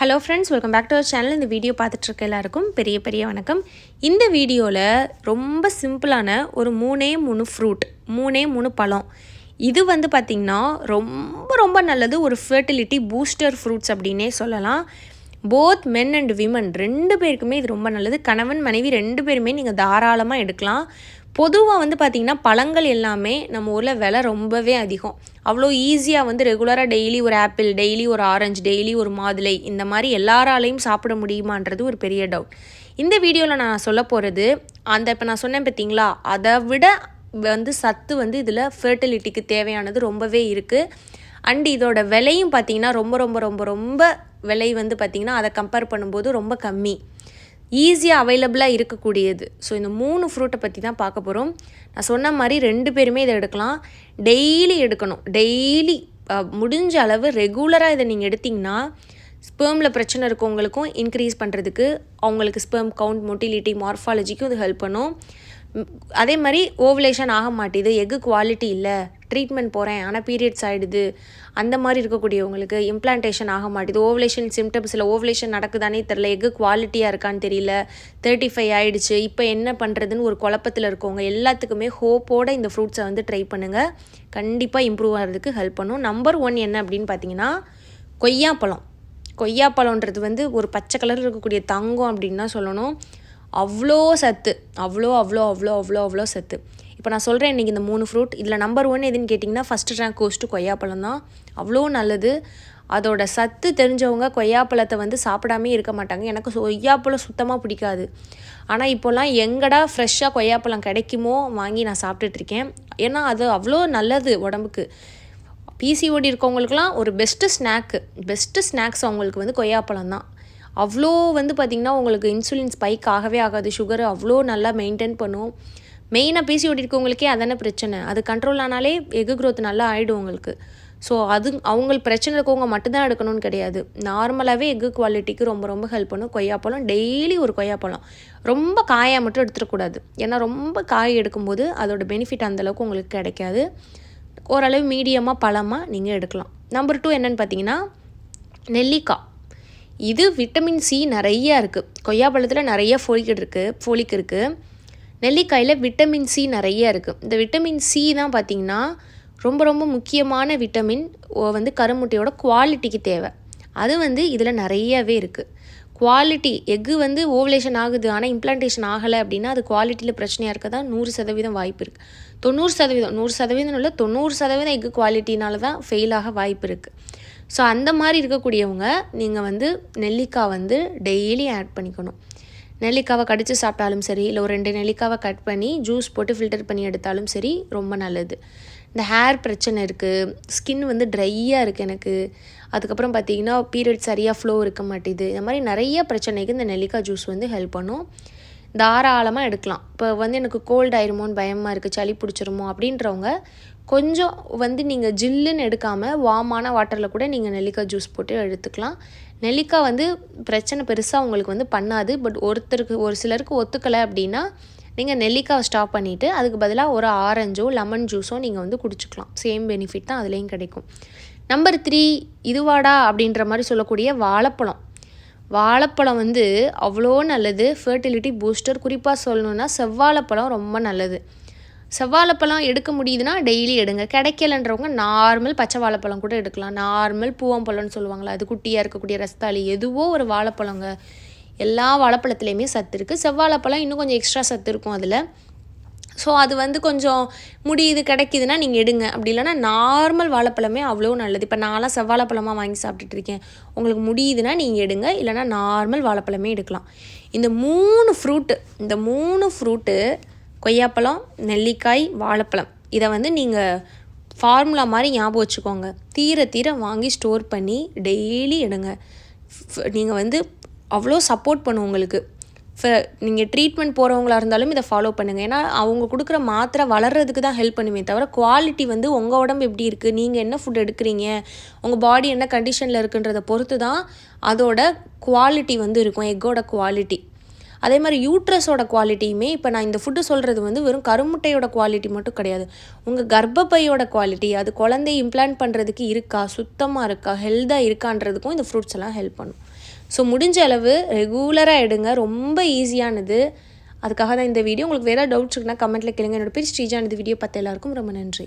Hello friends welcome back to our channel இந்த video பார்த்துட்ருக்க எல்லாருக்கும் பெரிய பெரிய வணக்கம். இந்த வீடியோவில் ரொம்ப சிம்பிளான ஒரு மூணே மூணு ஃப்ரூட் மூணே மூணு பழம். இது வந்து பார்த்திங்கன்னா ரொம்ப ரொம்ப நல்லது. ஒரு ஃபர்டிலிட்டி பூஸ்டர் ஃப்ரூட்ஸ் அப்படின்னே சொல்லலாம். போத் மென் அண்ட் விமன் ரெண்டு பேருக்குமே இது ரொம்ப நல்லது. கணவன் மனைவி ரெண்டு பேருமே நீங்கள் தாராளமாக எடுக்கலாம். பொதுவாக வந்து பார்த்திங்கன்னா பழங்கள் எல்லாமே நம்ம ஊரில் விலை ரொம்பவே அதிகம். அவ்வளோ ஈஸியாக வந்து ரெகுலராக டெய்லி ஒரு ஆப்பிள் டெய்லி ஒரு ஆரஞ்சு டெய்லி ஒரு மாதுளை இந்த மாதிரி எல்லாராலையும் சாப்பிட முடியுமான்றது ஒரு பெரிய டவுட் இந்த வீடியோவில் நான் சொல்ல போகிறது அந்த இப்போ நான் சொன்னேன் பார்த்தீங்களா அதை விட வந்து சத்து வந்து இதில் ஃபர்டிலிட்டிக்கு தேவையானது ரொம்பவே இருக்குது அண்ட் இதோட விலையும் பார்த்திங்கன்னா ரொம்ப ரொம்ப ரொம்ப ரொம்ப விலை வந்து பார்த்திங்கன்னா அதை கம்பேர் பண்ணும்போது ரொம்ப கம்மி. ஈஸியாக அவைலபிளாக இருக்கக்கூடியது. ஸோ இந்த மூணு ஃப்ரூட்டை பற்றி தான் பார்க்க போகிறோம் நான் சொன்ன மாதிரி ரெண்டு பேருமே இதை எடுக்கலாம். டெய்லி எடுக்கணும். டெய்லி முடிஞ்ச அளவு ரெகுலராக இதை நீங்கள் எடுத்திங்கன்னா ஸ்பேமில் பிரச்சனை இருக்கவங்களுக்கும் இன்க்ரீஸ் பண்ணுறதுக்கு அவங்களுக்கு ஸ்பேம் கவுண்ட் மொட்டிலிட்டி மார்ஃபாலஜிக்கும் இது ஹெல்ப் பண்ணும். அதே மாதிரி ஓவலேஷன் ஆக மாட்டேது. எக்கு குவாலிட்டி இல்லை. ட்ரீட்மெண்ட் போகிறேன் ஆனால் பீரியட்ஸ் ஆகிடுது அந்த மாதிரி இருக்கக்கூடியவங்களுக்கு இம்ப்ளான்டேஷன் ஆக மாட்டேது. ஓவலேஷன் சிம்டம்ஸில் ஓவலேஷன் நடக்குதானே தெரில எக்கு குவாலிட்டியாக இருக்கான்னு தெரியல. தேர்ட்டி ஃபைவ் ஆகிடுச்சு இப்போ என்ன பண்ணுறதுன்னு ஒரு குழப்பத்தில் இருக்கவங்க எல்லாத்துக்குமே ஹோப்போடு இந்த ஃப்ரூட்ஸை வந்து ட்ரை பண்ணுங்கள் கண்டிப்பாக இம்ப்ரூவ் ஆகிறதுக்கு ஹெல்ப் பண்ணும். நம்பர் ஒன் என்ன அப்படின்னு பார்த்தீங்கன்னா கொய்யாப்பழம். கொய்யாப்பழன்றது வந்து ஒரு பச்சை கலர் இருக்கக்கூடிய தங்கம் அப்படின்னு தான் சொல்லணும். அவ்வளோ சத்து. அவ்வளோ அவ்வளோ அவ்வளோ அவ்வளோ அவ்வளோ சத்து. இப்போ நான் சொல்கிறேன் இன்றைக்கி இந்த மூணு ஃப்ரூட் இதில் நம்பர் ஒன் எதுன்னு கேட்டிங்கன்னா ஃபஸ்ட்டு ரேங்க் கோஸ்ட்டு கொய்யாப்பழம் தான். அவ்வளோ நல்லது. அதோட சத்து தெரிஞ்சவங்க கொய்யாப்பழத்தை வந்து சாப்பிடாமே இருக்க மாட்டாங்க. எனக்கு கொய்யாப்பழம் சுத்தமாக பிடிக்காது. ஆனால் இப்போல்லாம் எங்கடா ஃப்ரெஷ்ஷாக கொய்யாப்பழம் கிடைக்குமோ வாங்கி நான் சாப்பிட்டுட்ருக்கேன் ஏன்னா அது அவ்வளோ நல்லது உடம்புக்கு. பிசிஓடி இருக்கவங்களுக்குலாம் ஒரு பெஸ்ட்டு ஸ்நாக்கு பெஸ்ட்டு ஸ்நாக்ஸ் அவங்களுக்கு வந்து கொய்யாப்பழம் தான். அவ்வளோ வந்து பார்த்திங்கன்னா உங்களுக்கு இன்சுலின் ஸ்பைக் ஆகவே ஆகாது. சுகர் அவ்வளோ நல்லா மெயின்டைன் பண்ணும். மெயினாக பிசிஓடி இருக்கவங்களுக்கே அதான பிரச்சனை. அது கண்ட்ரோல் ஆனாலே எகு க்ரோத் நல்லா ஆகிடும் உங்களுக்கு. ஸோ அது அவங்களுக்கு பிரச்சனை இருக்கவங்க மட்டும்தான் எடுக்கணும்னு கிடையாது. நார்மலாகவே எக்கு குவாலிட்டிக்கு ரொம்ப ரொம்ப ஹெல்ப் பண்ணும். கொய்யாப்பழம் டெய்லி ஒரு கொய்யாப்பழம் ரொம்ப காயாக மட்டும் எடுத்துடக்கூடாது ஏன்னா ரொம்ப காய் எடுக்கும்போது அதோட பெனிஃபிட் அந்தளவுக்கு உங்களுக்கு கிடைக்காது. ஓரளவு மீடியமாக பழமாக நீங்கள் எடுக்கலாம். நம்பர் டூ என்னென்னு பார்த்தீங்கன்னா நெல்லிக்காய். இது விட்டமின் சி நிறையா இருக்குது கொய்யாப்பழத்தில் நிறைய ஃபோலிக் இருக்குது ஃபோலிக் இருக்குது நெல்லிக்காயில் விட்டமின் சி நிறைய இருக்குது இந்த விட்டமின் சி தான் பார்த்திங்கன்னா ரொம்ப ரொம்ப முக்கியமான விட்டமின் வந்து கருமுட்டையோட குவாலிட்டிக்கு தேவை. அது வந்து இதில் நிறையவே இருக்குது குவாலிட்டி எக்கு வந்து ஓவலேஷன் ஆகுது ஆனால் இம்ப்ளான்டேஷன் ஆகலை அப்படின்னா அது குவாலிட்டியில் பிரச்சனையாக இருக்க தான் நூறு சதவீதம் வாய்ப்பு இருக்குது தொண்ணூறு சதவீதம் நூறு சதவீதம் இல்லை தொண்ணூறு சதவீதம் எக்கு குவாலிட்டினால தான் ஃபெயிலாக வாய்ப்பு இருக்குது ஸோ அந்த மாதிரி இருக்கக்கூடியவங்க நீங்கள் வந்து நெல்லிக்காய் வந்து டெய்லி ஆட் பண்ணிக்கணும். நெல்லிக்காவை கடித்து சாப்பிட்டாலும் சரி இல்லை ஒரு ரெண்டு நெல்லிக்காவை கட் பண்ணி ஜூஸ் போட்டு ஃபில்டர் பண்ணி எடுத்தாலும் சரி ரொம்ப நல்லது. இந்த ஹேர் பிரச்சனை இருக்குது ஸ்கின் வந்து ட்ரையாக இருக்குது எனக்கு. அதுக்கப்புறம் பார்த்தீங்கன்னா பீரியட் சரியாக ஃப்ளோ இருக்க மாட்டேது. இந்த மாதிரி நிறைய பிரச்சனைக்கு இந்த நெல்லிக்காய் ஜூஸ் வந்து ஹெல்ப் பண்ணும். தாராளமாக எடுக்கலாம். இப்போ வந்து எனக்கு கோல்ட் ஆயிருமோன்னு பயமாக இருக்குது சளி பிடிச்சிருமோ அப்படின்றவங்க கொஞ்சம் வந்து நீங்கள் ஜில்லுன்னு எடுக்காமல் வாமான வாட்டரில் கூட நீங்கள் நெல்லிக்காய் ஜூஸ் போட்டு எடுத்துக்கலாம். நெல்லிக்காய் வந்து பிரச்சனை பெருசாக உங்களுக்கு வந்து பண்ணாது. பட் ஒருத்தருக்கு ஒரு சிலருக்கு ஒத்துக்கலை அப்படின்னா நீங்கள் நெல்லிக்காய் ஸ்டாப் பண்ணிவிட்டு அதுக்கு பதிலாக ஒரு ஆரஞ்சோ லெமன் ஜூஸோ நீங்கள் வந்து குடிச்சிக்கலாம். சேம் பெனிஃபிட் தான் அதுலேயும் கிடைக்கும். நம்பர் த்ரீ இதுவாடா அப்படின்ற மாதிரி சொல்லக்கூடிய வாழைப்பழம். வாழைப்பழம் வந்து அவ்வளோ நல்லது. ஃபர்டிலிட்டி பூஸ்டர் குறிப்பாக சொல்லணுன்னா செவ்வாழைப்பழம் ரொம்ப நல்லது. செவ்வாழைப்பழம் எடுக்க முடியுதுன்னா டெய்லி எடுங்க. கிடைக்கலன்றவங்க நார்மல் பச்சை வாழைப்பழம் கூட எடுக்கலாம். நார்மல் பூவம்பழம்னு சொல்லுவாங்களா அது குட்டியாக இருக்கக்கூடிய ரஸ்தாளி எதுவோ ஒரு வாழைப்பழங்க. எல்லா வாழைப்பழத்துலேயுமே சத்து இருக்குது செவ்வாழைப்பழம் இன்னும் கொஞ்சம் எக்ஸ்ட்ரா சத்து இருக்கும் அதில். ஸோ அது வந்து கொஞ்சம் முடியுது கிடைக்கிதுன்னா நீங்கள் எடுங்க. அப்படி இல்லைனா நார்மல் வாழைப்பழமே அவ்வளோ நல்லது. இப்போ நான்லாம் செவ்வாழைப்பழமாக வாங்கி சாப்பிட்டுட்டு இருக்கேன். உங்களுக்கு முடியுதுன்னா நீங்கள் எடுங்க. இல்லைனா நார்மல் வாழைப்பழமே எடுக்கலாம். இந்த மூணு ஃப்ரூட்டு இந்த மூணு ஃப்ரூட்டு கொய்யாப்பழம் நெல்லிக்காய் வாழைப்பழம். இதை வந்து நீங்கள் ஃபார்முலா மாதிரி ஞாபகம் வச்சுக்கோங்க. தீர தீர வாங்கி ஸ்டோர் பண்ணி டெய்லி எடுங்க. நீங்கள் வந்து அவ்வளோ சப்போர்ட் பண்ணும் உங்களுக்கு. நீங்கள் ட்ரீட்மெண்ட் போகிறவங்களா இருந்தாலும் இதை ஃபாலோ பண்ணுங்கள் ஏன்னா அவங்க கொடுக்குற மாத்திரை வளர்கிறதுக்கு தான் ஹெல்ப் பண்ணுமே தவிர குவாலிட்டி வந்து உங்கள் உடம்பு எப்படி இருக்குது நீங்கள் என்ன ஃபுட் எடுக்கிறீங்க உங்கள் பாடி என்ன கண்டிஷனில் இருக்குன்றதை பொறுத்து தான் அதோட குவாலிட்டி வந்து இருக்கும் எக்கோட குவாலிட்டி அதே மாதிரி யூட்ரஸோட குவாலிட்டியுமே இப்போ நான் இந்த ஃபுட்டு சொல்கிறது வந்து வெறும் கருமுட்டையோட குவாலிட்டி மட்டும் கிடையாது. உங்கள் கர்ப்பப்பையோட குவாலிட்டி அது குழந்தை இம்ப்ளான்ட் பண்ணுறதுக்கு இருக்கா சுத்தமாக இருக்கா ஹெல்த்தாக இருக்கான்றதுக்கும் இந்த ஃப்ரூட்ஸ் எல்லாம் ஹெல்ப் பண்ணும். ஸோ முடிஞ்ச அளவு ரெகுலராக எடுங்க. ரொம்ப ஈஸியானது அதுக்காக தான் இந்த வீடியோ உங்களுக்கு வேறு டவுட்ஸ் இருக்குன்னா கமெண்ட்டில் கேளுங்க. என்னோட பேர் ஸ்ரீஜா. இந்த வீடியோ பார்த்த எல்லாருக்கும் ரொம்ப நன்றி.